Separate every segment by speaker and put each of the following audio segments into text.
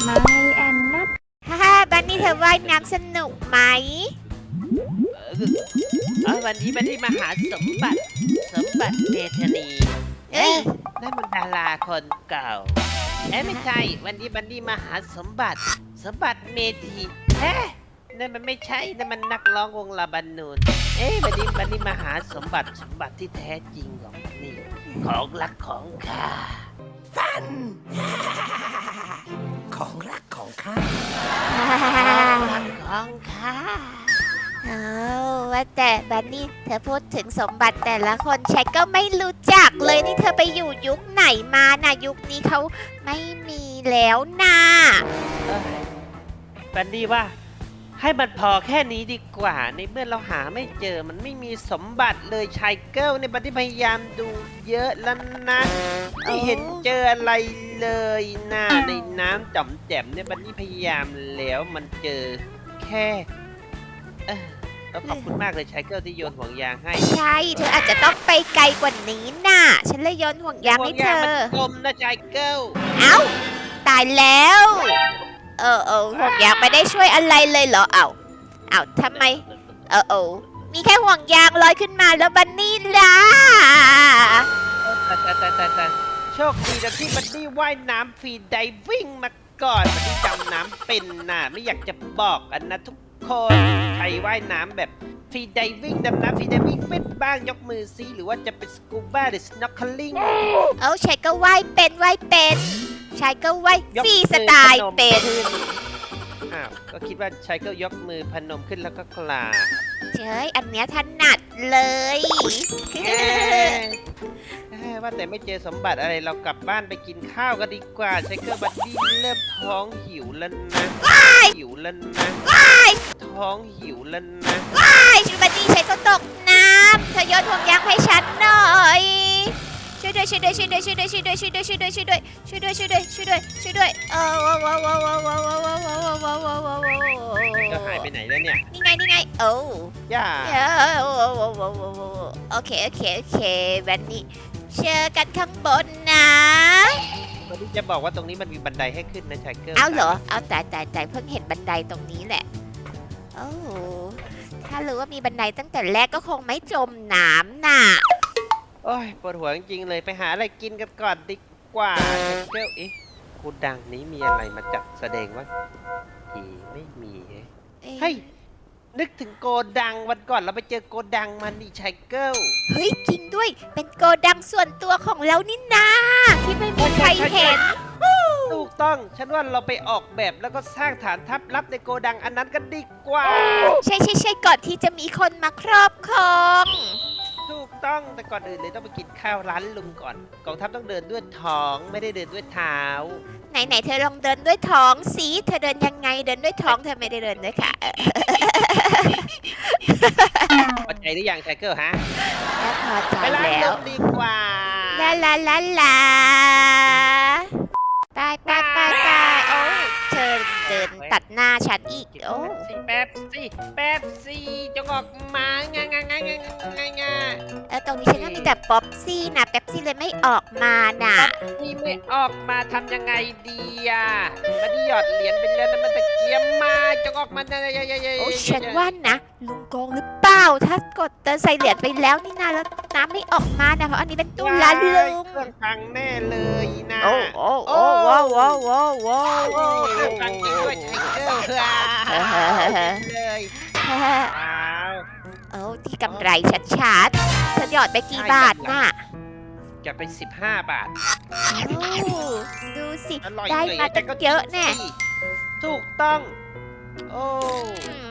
Speaker 1: ไม่แอนนัท
Speaker 2: ฮ่าฮ่าบันนี่เธอว่ายน้ำสนุกไหม
Speaker 3: เออวันนี้บันนี่มาหาสมบัติ สมบัติเมธานี
Speaker 2: เอ้ย
Speaker 3: นั่นมันดาราคนเก่าเอ๊ะไม่ใช่ วันนี้บันนี่มาหาสมบัติ สมบัติเมธีเอ๊ะนั่นมันไม่ใช่นั่นมันนักร้องวงลาบานูนเอ๊ะบันนี้บันนี่มาหาสมบัติสมบัติที่แท้จริงของบันนี่ ของรักของข้า
Speaker 4: ของรัก ของข้า
Speaker 3: รักของข้า
Speaker 2: เอาว่าแต่บันนี่เธอพูดถึงสมบัติแต่ละคนฉันก็ไม่รู้จักเลยนี่เธอไปอยู่ยุคไหนมาน่ะยุคนี้เขาไม่มีแล้วนะ
Speaker 3: เอ้ยบันนี่ว่า ให้มันพอแค่นี้ดีกว่า ในเมื่อเราหาไม่เจอมันไม่มีสมบัติเลยชายเกิลในบันที่พยายามดูเยอะแล้วนะไม่เห็นเจออะไรเลยนะในน้ำจ่อมแจ่มเนี่ยบันนี่พยายามแล้วมันเจอแค่เออก็ขอบคุณมากเลยชายเกิลที่โยนห่วงยางให้
Speaker 2: ใช่ เธออาจจะต้องไปไกลกว่านี้น่ะ ฉันเลยโยนห่วงยางให้เธ
Speaker 3: ห่วงยาง
Speaker 2: อ
Speaker 3: มันกลมนะชายเกิล
Speaker 2: เอ้า ตายแล้ว เออเออห่วงยางไม่ได้ช่วยอะไรเลยเหรอเอ้าเอ้าทำไม เออเออมีแค่ห่วงยางลอยขึ้นมาแล้วบันนี่ล่ะ
Speaker 3: แต่แต่แต่แต่แต่โชคดีนะที่บันนี่ว่ายน้ำฟรีไดวิ่งมาก่อนบันนี่จำน้ำเป็นน่ะ ไม่อยากจะบอกอันนะทุกคนใครว่ายน้ำแบบฟรีไดวิ่งดำน้ำฟรีไดวิ่งเป็นบ้างยกมือซิหรือว่าจะเป็นสกูบ้าหรือสโนว์คลิง
Speaker 2: เอาชายก็ว่ายเป็นว่ายเป็น ชายก็ว่ายฟรีสไตล์เป็น
Speaker 3: อ้าวก็คิดว่าชายก็ยกมือพนมขึ้นแล้วก็กล่าว
Speaker 2: เจ้ยอันเนี้ยถนัดเลย
Speaker 3: เอ๊ะเอ๊ะว่าแต่ไม่เจอสมบัติอะไรเรากลับบ้านไปกินข้าวกันดีกว่าชายเกิลบัดดี้เริ่มท้องหิวแล้วนะหิวแล้วนะท้องหิวแล้วนะ
Speaker 2: ไอ้ชุดบันนี่ชายก็ตกน้ำเธอโยนห่วงยางให้ฉันหน่อยช่ วยด้วยช่วยด้วยช่วยด้วยช่วยด้วยช่วยด้วยช่วยด้วยช่วยด้วยช่วยด้วยช่วยด้วยช่วยด้วยช่วยด้วยช่วยด้วยเออว้าวว้าวว้าวว้าวว้าวว้าวว้าวว้าวว้าวว้าวว้าวว้าว
Speaker 3: จะหายไปไหนแล้วเนี่ย
Speaker 2: นี่ไงนี่ไงโอ้
Speaker 3: ย่า
Speaker 2: โอเคโอเคโอเคบันนี่เจอกันข้างบนนะ
Speaker 3: วันนี้จะบอกว่าตรงนี้มันมีบันไดให้ขึ้นนะชายเกิล
Speaker 2: เอาเหรอเอาแต่แต่แต่เพิ่งเห็นบันไดตรงนี้แหละโอ้ถ้ารู้ว่ามีบันไดตั้งแต่แรกก็คงไม่จมน้ำน่ะ
Speaker 3: โอ้ยปวดหัวจริงๆเลยไปหาอะไรกินกันก่อนดีกว่าชายเกิลเอ๊ะกูดังนี้มีอะไรมาจัดแสดงวะอีไม่มีเอ๊ะเฮ้ยนึกถึงโกดังวันก่อนเราไปเจอโกดังมันนี่ชายเกิล
Speaker 2: เฮ้ยจริงด้วย เป็นโกดังส่วนตัวของเรานี่นาที่ไม่มีใครเห็น
Speaker 3: ถูกต้อง ฉันว่าเราไปออกแบบแล้วก็สร้างฐานทัพลับในโกดังอันนั้นกันดีกว่า
Speaker 2: ใช่ใช่ใช่ก่อนที่จะมีคนมาครอบครอง
Speaker 3: ถูกต้องแต่ก่อนอื่นเลยต้องไปกินข้าวร้านลุงก่อนกองทัพต้องเดินด้วยท้องไม่ได้เดินด้วยเท้า
Speaker 2: ไหนไหนเธอลองเดินด้วยท้องสิเธอเดินยังไงเดินด้วยท้องเธอไม่ได้เดินด้วยค่ะเออ
Speaker 3: พอใจหรือยังชายเกิลฮะ
Speaker 2: แล้วพอใจ
Speaker 3: ไปร้าน
Speaker 2: แล้
Speaker 3: ลุ
Speaker 2: ว
Speaker 3: งดีกว่า
Speaker 2: ลาลาลาลาไปไปไปไปโอ้เธอเดิน ตัดหน้าฉันอีกโอ้
Speaker 3: แป๊บซี่แป๊บซี่จงออกมางางางางางางา
Speaker 2: เออตรงนี้ฉันก็มีแต่ป๊อปซี่นะเป๊ปซี่เลยไม่ออกมาน่ะ
Speaker 3: นี่ไม่ออกมาทำยังไงดีอะมันหยอดเหรียญไปแล้วนะมันตะเกียมมาจงออกมา
Speaker 2: โอ้ฉันว่านะลุงโกงหรือเปล่าถ้ากดเติมใส่เหรียญไปแล้วนี่นะแล้วน้ำไม่ออกมานะเพราะอันนี้เป็นตู้ร้านลุง
Speaker 3: เครื่องพังแน่เลยนะ
Speaker 2: โอ้โอ้โอ้ว้าวว้าวว้าวว้าว
Speaker 3: โอ้เครื่องพังจริงด้วยไท เกอร์เลยว้าว
Speaker 2: โอ้ที่กำไรชัดๆเธอหยอดไปกี่บาทน่ะ
Speaker 3: จะไป15 บาท
Speaker 2: โอ้ดูสิ
Speaker 3: อร่อย
Speaker 2: ได้
Speaker 3: เลย
Speaker 2: มาตั้งเยอะแน่
Speaker 3: ถูกต้อง โอ้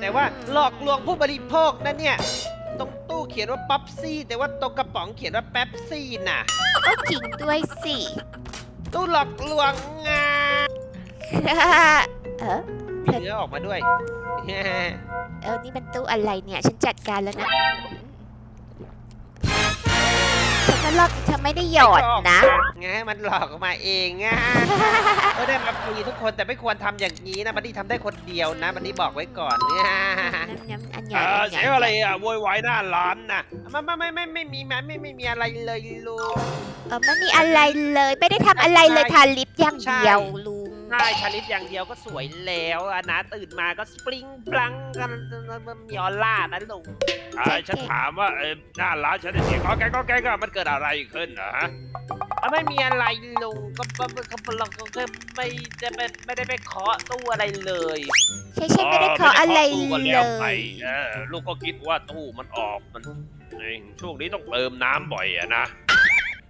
Speaker 3: แต่ว่าหลอกลวงผู้บริโภคนะเนี่ย ตรงตู้เขียนว่าป๊อปซี่ แต่ว่าตรงกระป๋องเขียนว่าแป๊บซี่น่ะ
Speaker 2: ก็จริงด้วยสิ
Speaker 3: ตู้หลอกลวงงา
Speaker 2: เออ
Speaker 3: มีเนื้อออกมาด้วย
Speaker 2: เออ นี่มันตู้อะไรเนี่ย ฉันจัดการแล้วนะฉันก็ลอกเธอไม่ได้หยอดนะ
Speaker 3: ไงมันหลอกออกมาเองอะเออได้มาฟรีทุกคนแต่ไม่ควรทำอย่างนี้นะบันนี้ทำได้คนเดียวนะบันนี้บอกไว้ก่อนเนี่ย
Speaker 2: น้ำๆอันให
Speaker 3: เอ
Speaker 2: ญ่
Speaker 3: อ
Speaker 2: อันใหญ่
Speaker 3: เสียอะไรอะโวยวายหน้าร้านน่ะไม่ไม่ไม่ไม่ไม่มีไม่ไม่ไม่มีอะไรเลยลูก
Speaker 2: เออไม่มีอะไรเลย ไม่ได้ทำอะไรเลยทาลิปอย่างเดียวลุง
Speaker 3: ใช่ชาลิฟอย่างเดียวก็สวยแล้วอะนะตื่นมาก็สปริงปลังกันมีออร่านะลุง
Speaker 1: ไอ้ฉันถามว่าเออหน้าร้านฉันเสียงก็แกก็แกก็มันเกิดอะไรขึ้นนะฮะ
Speaker 3: อะไม่มีอะไรลุงก็ก็ก็ก็เราก็ไม่ได้ไปไม่ได้ไปเคาะตู้อะไรเลย
Speaker 2: ใช่ใช่ไม่ได้ขออะไร
Speaker 1: ตู้ก็
Speaker 2: เล
Speaker 1: แล้วไป
Speaker 2: ย
Speaker 1: เออลูกก็คิดว่าตู้มันออกมันเอ้ยช่วงนี้ต้องเติมน้ำบ่อยอะนะ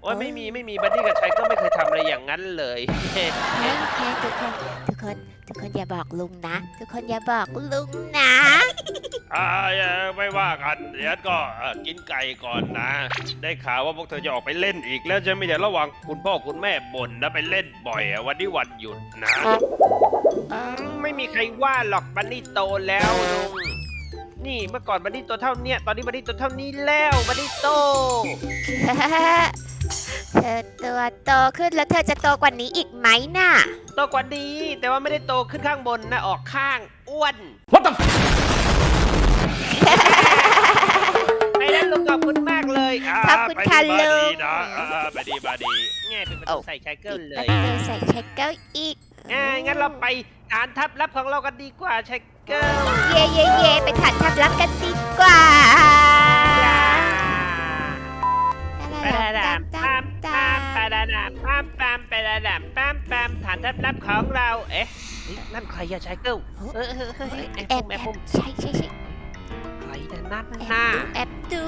Speaker 3: โอ้ยไม่มีไม่มีบัดดี้กับชัยก็ไม่เคยทำอะไรอย่างนั้นเลย
Speaker 2: เฮ้ยเฮ้ยทุกคน ทุกคน ทุกคนอย่าบอกลุงนะ ทุกคนอย่าบอกลุงนะ
Speaker 1: อ่าเออไม่ว่ากันเดี๋ยวก็เอ่อกินไก่ก่อนนะ ได้ข่าวว่าพวกเธอจะออกไปเล่นอีกแล้วจะไม่เดี๋ยวระหว่างคุณพ่อคุณแม่บ่นนะไปเล่นบ่อยอะวันนี้วันหยุดนะ
Speaker 3: อืมไม่มีใครว่าหรอกบันนี่โตแล้วลุงนี่เมื่อก่อนบันนี่ตัวเท่าเนี้ยตอนนี้บันนี่ตัวเท่านี้แล้วบันนี่โต
Speaker 2: เธอตัวโตขึ้นแล้วเธอจะโตกว่านี้อีกไหมน่ะ
Speaker 3: โตกว่านี้ แต่ว่าไม่ได้โตขึ้นข้างบนนะออกข้างอ้วน
Speaker 1: What the
Speaker 3: ไปแล้วลุงขอบคุณมากเลย
Speaker 1: อ่า
Speaker 2: ขอบคุณค่ะ
Speaker 1: ไปดี
Speaker 2: ลุง
Speaker 1: มาดีนะอ่าไปดีมาดี
Speaker 3: ง่ายเป็นประ
Speaker 2: โอ้
Speaker 3: ตูใส่ชายเกิลเล
Speaker 2: แล้ว
Speaker 3: ย
Speaker 2: เธอใส่เช็คเก้าอีก
Speaker 3: อ่างั้นเราไปฐานทัพลับของเรากันดีกว่าชายเกิล
Speaker 2: เย่เย่เย่ไปถ่านทับลับกันดีกว่า
Speaker 3: ไปดาดามปา มปามไปดาดามปามปามไปดาดามปามปามฐานทัพลับของเรา เอ๊ะเฮ้ยนั่นใครอะชายเกิลเออเออเออเออแอบ
Speaker 2: แอ
Speaker 3: พุ่
Speaker 2: บ
Speaker 3: ม
Speaker 2: แอ
Speaker 3: แอบบพุ่ม
Speaker 2: ใช่ใช่ใช่
Speaker 3: ใครแต่นั่น
Speaker 2: แอ
Speaker 3: น่ะ
Speaker 2: ดูแอบดู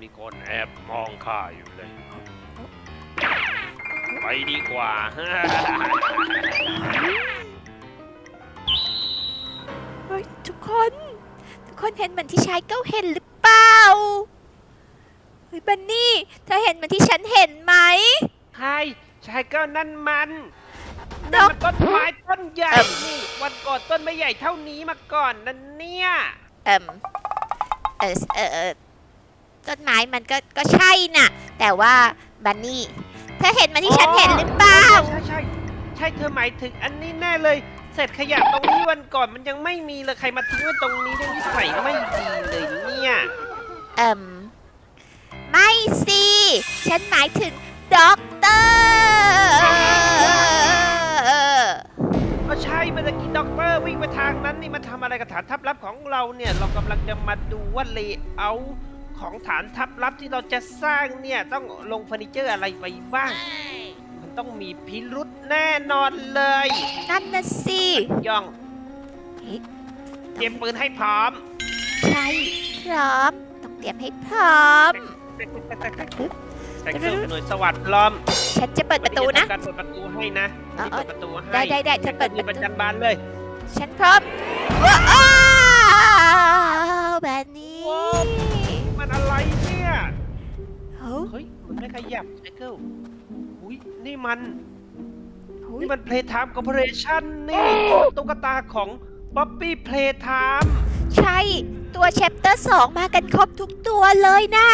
Speaker 1: มีคนแอบมองข้าอยู่เลย ไปดีกว่า
Speaker 2: คนเห็นเหมือนที่ชายเก้าเห็นหรือเปล่า เฮ้ยบันนี่เธอเห็นเหมือนที่ฉันเห็นไหม
Speaker 3: ใช่ชายเกิลนั่นมัน
Speaker 2: น
Speaker 3: นั่น
Speaker 2: ก
Speaker 3: มันต้นไม้ต้นใหญ่
Speaker 2: เอิ่ม
Speaker 3: นี่วันก่อนต้นไม่ใหญ่เท่านี้มาก่อนนั่นเนี่ย
Speaker 2: เอ่มเออเออเออต้นไม้มันก็ก็ใช่น่ะ แต่ว่าบันนี่เธอเห็นเหมันที่ฉันเห็นหรือเปล่า
Speaker 3: ใช่ใช่ใช่เธอหมายถึงอันนี้แน่เลย เศษขยะตรงนี้วันก่อนมันยังไม่มีเลยใครมาทิ้งไว้ตรงนี้ด้วยนิสัยไม่ดีเลยเนี่ย
Speaker 2: เอ่มไม่สิ ฉันหมายถึงด็อกเตอร์
Speaker 3: ก็ใช่เมื่อกี้ด็อกเตอร์วิ่งไปทางนั้นนี่มาทำอะไรกับฐานทัพลับของเราเนี่ย เรากำลังจะมาดูว่าเลเยอร์ของฐานทัพลับที่เราจะสร้างเนี่ย ต้องลงเฟอร์นิเจอร์อะไรไปบ้างมัน ต้องมีพิรุษแน่นอนเลย
Speaker 2: นั่นน่ะสิ
Speaker 3: ย่อง
Speaker 2: เฮ้ย
Speaker 3: เตรียมปืนให้พร้อม
Speaker 2: ใช่พร้อมต้องเตรียมให้พร้อม
Speaker 3: แต่เครื่องหน่วยสวัสดิ์พร้อม
Speaker 2: ฉันจะเปิดประตูนะ
Speaker 3: การเปิดประตูให้นะ
Speaker 2: อ๋อ
Speaker 3: นี่เปิดประตูให้
Speaker 2: ได้ได้ได้จะเปิดประตู
Speaker 3: มีประจันบานเลย
Speaker 2: ฉันพร้อมว้าวแบบนี้
Speaker 3: ว้าวมันอะไรเนี่ย
Speaker 2: เฮ้ย
Speaker 3: เฮ้ยมันไม่ขยับไมเคิล อุ้ยนี่มัน
Speaker 2: เฮ้ย
Speaker 3: นี่มัน Playtime Corporation นี่ตุ๊กตาของ Poppy Playtime
Speaker 2: ใช่ตัวเชปเตอร์สองมากันครบทุกตัวเลยนะ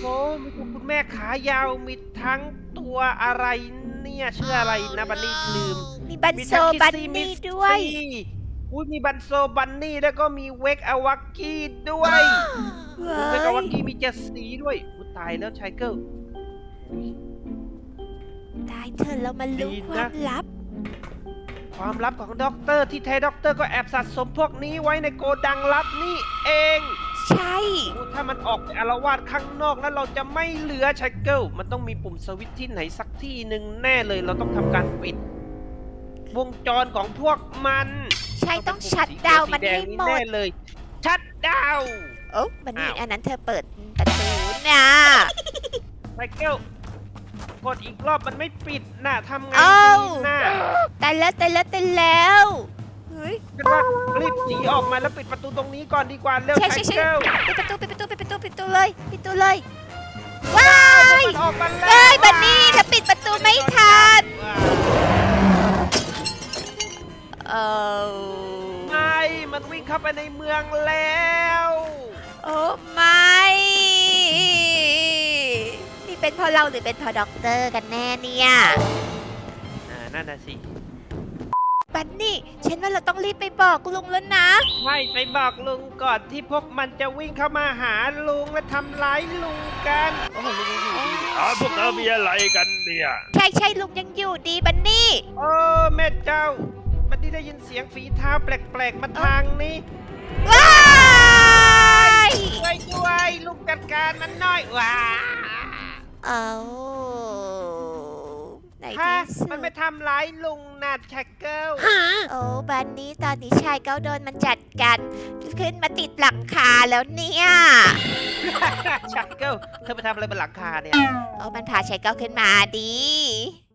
Speaker 3: โอ้มีคุณคุณแม่ขายาวมีทั้งตัวอะไรเนี่ยชื่ออะไรนะบันนี่ลืม
Speaker 2: มีบัน
Speaker 3: มี
Speaker 2: โซ
Speaker 3: ทั้ง
Speaker 2: บัน
Speaker 3: Kissy
Speaker 2: นี่
Speaker 3: Missy
Speaker 2: ด้วย
Speaker 3: อุ้ยมีบันโซบันนี่แล้วก็มีเวกอวักกี้ด้วย
Speaker 2: เว้
Speaker 3: เวกอวัก
Speaker 2: ย
Speaker 3: กี้มีเจ็ดสีด้วยอุ๊ยตายแล้วชายเกิล
Speaker 2: ตาย เธอะเรามารู้
Speaker 3: ดี
Speaker 2: ค
Speaker 3: นะ
Speaker 2: วามลับ
Speaker 3: ความลับของด็อกเตอร์ที่แท้ด็อกเตอร์ก็แอบสะสมพวกนี้ไว้ในโกดังลับนี่เอง
Speaker 2: ใช่
Speaker 3: โอ้ถ้ามันออกไปอารวาสข้างนอกแล้วเราจะไม่เหลือชายเกิลมันต้องมีปุ่มสวิตช์ที่ไหนสักที่หนึ่งแน่เลยเราต้องทำการปิด วงจรของพวกมัน
Speaker 2: ใช่ต้อง
Speaker 3: เป็นปุ่
Speaker 2: ชัด
Speaker 3: สี
Speaker 2: ดาวน์
Speaker 3: สี
Speaker 2: มัน
Speaker 3: แด
Speaker 2: ให้
Speaker 3: งนี่
Speaker 2: หม
Speaker 3: แน่
Speaker 2: ด
Speaker 3: เลย ชัดดาวน์
Speaker 2: โอ้บันนี่
Speaker 3: อ้าว
Speaker 2: อันนั้นเธอเปิดประตูนะ
Speaker 3: ไมเคิล กดอีกรอบมันไม่ปิดน่ะทำไง
Speaker 2: เอ้า
Speaker 3: ดีน่ะ
Speaker 2: ตายแล้วตายแล้วตายแล้วเฮ้ย
Speaker 3: คิดว่ารีบหนีออกมาแล้วปิดประตูตรงนี้ก่อนดีกว่าเร็ว
Speaker 2: ใช่
Speaker 3: ไม
Speaker 2: ใช่ใช่
Speaker 3: เคิล
Speaker 2: ปิดประตูปิดประตูปิดประตูปิดประตูเลยปิดประตูเลยว้าย
Speaker 3: มันออกมาแล้ว
Speaker 2: เฮ้ยบันนี่เธอปิดประตูไม่ทันเออ
Speaker 3: ไม่มันวิ่งเข้าไปในเมืองแล้ว
Speaker 2: โอ้ไม่ เป็นเพราะเราหรือเป็นเพราะด็อกเตอร์กันแน่เนี่ย
Speaker 3: อ่านั่นน่ะสิ
Speaker 2: บันนี่ฉันว่าเราต้องรีบไปบอกลุงแล้วนะ
Speaker 3: ใช่ไปบอกลุงก่อนที่พวกมันจะวิ่งเข้ามาหาลุงและทำร้ายลุงกันโอ้โหลุงยังอยู่ดี
Speaker 1: อ้าวพวกเธอมีอะไรกันเนี่ย
Speaker 2: ใช่ใช่ลุงยังอยู่ดีบันนี่
Speaker 3: โอ้แม่เจ้า บัดนี้ได้ยินเสียงฝีเท้าแปลกๆมาทางนี้
Speaker 2: ว้าย
Speaker 3: ช่วยด้วยลุงจัดการมันหน่อยว้า
Speaker 2: เอาไหน
Speaker 3: ถ้า
Speaker 2: ที่สุ
Speaker 3: มัน
Speaker 2: ด
Speaker 3: ไม่ทำร้ายลุงนะแชกเกิล
Speaker 2: โอ้บันนี่ตอนนี้ชายเก้าโดนมันจัดการขึ้นมาติดหลังคาแล้วเนี่ย
Speaker 3: แชกเกิลเธอไปทำอะไรบนหลังคาเนี่ย
Speaker 2: โอ้มันพาชายเก้าขึ้นมาดี